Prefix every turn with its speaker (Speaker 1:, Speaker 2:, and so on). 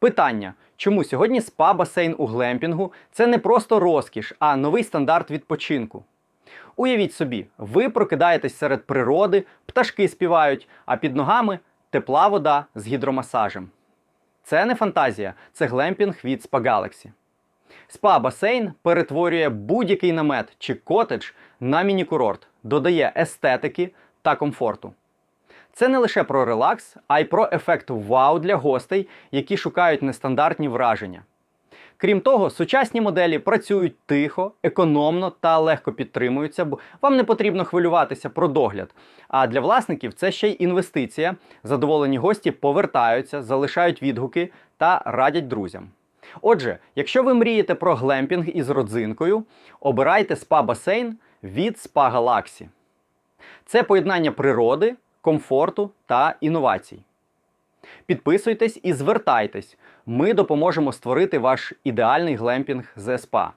Speaker 1: Питання: чому сьогодні спа-басейн у глемпінгу це не просто розкіш, а новий стандарт відпочинку? Уявіть собі, ви прокидаєтесь серед природи, пташки співають, а під ногами тепла вода з гідромасажем. Це не фантазія, це глемпінг від Spa Galaxy. Спа-басейн перетворює будь-який намет чи котедж на міні-курорт, додає естетики та комфорту. Це не лише про релакс, а й про ефект вау для гостей, які шукають нестандартні враження. Крім того, сучасні моделі працюють тихо, економно та легко підтримуються, бо вам не потрібно хвилюватися про догляд. А для власників це ще й інвестиція. Задоволені гості повертаються, залишають відгуки та радять друзям. Отже, якщо ви мрієте про глемпінг із родзинкою, обирайте спа-басейн від Spa Galaxy. Це поєднання природи, комфорту та інновацій. Підписуйтесь і звертайтесь. Ми допоможемо створити ваш ідеальний глемпінг з СПА.